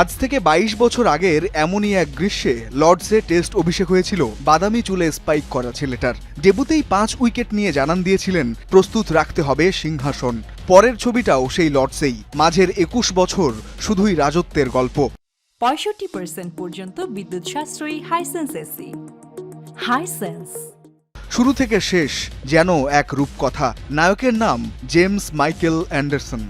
আজ থেকে ২২ বছর আগের এমনই এক গ্রীষ্মে লর্ডসে টেস্ট অভিষেক হয়েছিল। বাদামি চুলে স্পাইক করা ছেলেটার। ডেবুতেই পাঁচ উইকেট নিয়ে জানান দিয়েছিলেন প্রস্তুত রাখতে হবে সিংহাসন। পরের ছবিটাও সেই লর্ডসেই। মাঝের একুশ বছর শুধুই রাজত্বের গল্প। পঁয়ষট্টি পার্সেন্ট পর্যন্ত বিদ্যুৎ সাশ্রয়ী হাইসেন্স এসি হাইসেন্স শুরু থেকে শেষ যেন এক রূপকথা। নায়কের নাম জেমস মাইকেল অ্যান্ডারসন।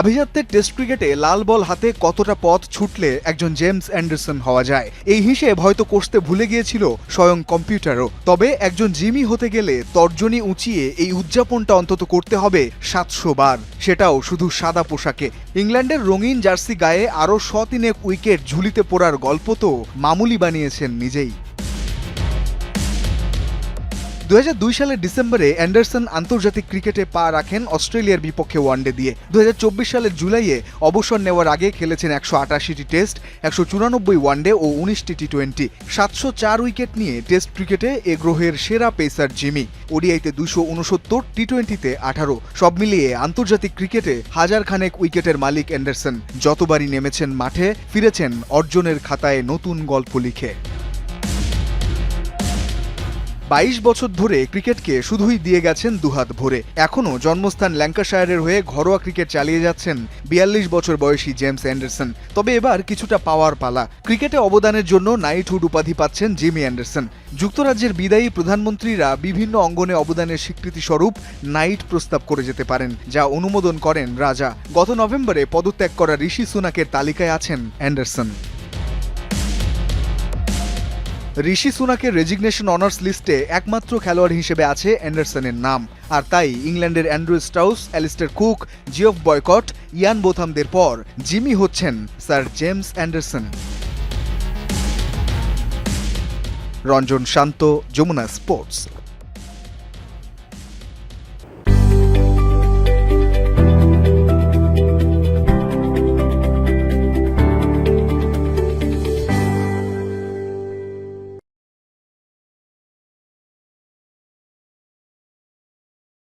আভিজাত্যের টেস্ট ক্রিকেটে লাল বল হাতে কতটা পথ ছুটলে একজন জেমস অ্যান্ডারসন হওয়া যায়? এই হিসেব হয়তো কষতে ভুলে গিয়েছিল স্বয়ং কম্পিউটারও। তবে একজন জিমি হতে গেলে তর্জনী উঁচিয়ে এই উদযাপনটা অন্তত করতে হবে সাতশো বার। সেটাও শুধু সাদা পোশাকে। ইংল্যান্ডের রঙিন জার্সি গায়ে আরও শতিনেক উইকেট ঝুলিতে পড়ার গল্প তো মামুলি বানিয়েছেন নিজেই। দু হাজার দুই সালের ডিসেম্বরে অ্যান্ডারসন আন্তর্জাতিক ক্রিকেটে পা রাখেন অস্ট্রেলিয়ার বিপক্ষে ওয়ানডে দিয়ে। দুই হাজার চব্বিশ সালের জুলাইয়ে অবসর নেওয়ার আগে খেলেছেন একশো আটাশিটি টেস্ট, একশো চুরানব্বই ওয়ানডে ও উনিশটি টি টোয়েন্টি সাতশো চার উইকেট নিয়ে টেস্ট ক্রিকেটে এ গ্রহের সেরা পেসার জিমি। ওডিআইতে দুশো উনসত্তর টি টোয়েন্টিতে আঠারো। সব মিলিয়ে আন্তর্জাতিক ক্রিকেটে হাজার খানেক উইকেটের মালিক অ্যান্ডারসন। যতবারই নেমেছেন মাঠে, ফিরেছেন অর্জনের খাতায় নতুন গল্প লিখে। বাইশ বছর ধরে ক্রিকেটকে শুধুই দিয়ে গেছেন দুহাত ভরে। এখনও জন্মস্থান ল্যাঙ্কাশায়ারের হয়ে ঘরোয়া ক্রিকেট চালিয়ে যাচ্ছেন বিয়াল্লিশ বছর বয়সী জেমস অ্যান্ডারসন। তবে এবার কিছুটা পাওয়ার পালা। ক্রিকেটে অবদানের জন্য নাইটহুড উপাধি পাচ্ছেন জিমি অ্যান্ডারসন। যুক্তরাজ্যের বিদায়ী প্রধানমন্ত্রীরা বিভিন্ন অঙ্গনে অবদানের স্বীকৃতি স্বরূপ নাইট প্রস্তাব করে যেতে পারেন, যা অনুমোদন করেন রাজা। গত নভেম্বরে পদত্যাগ করা ঋষি সুনাকের তালিকায় আছেন অ্যান্ডারসন। ঋষি সুনাকের রেজিগনেশন অনার্স লিস্টে একমাত্র খেলোয়াড় হিসেবে আছে অ্যান্ডারসনের নাম। আর তাই ইংল্যান্ডের Andrew Strauss Alastair Cook, Geoff Boycott, Ian বোথামদের পর জিমি হচ্ছেন sir James Anderson. Ranjan Shanta, Jamuna sports.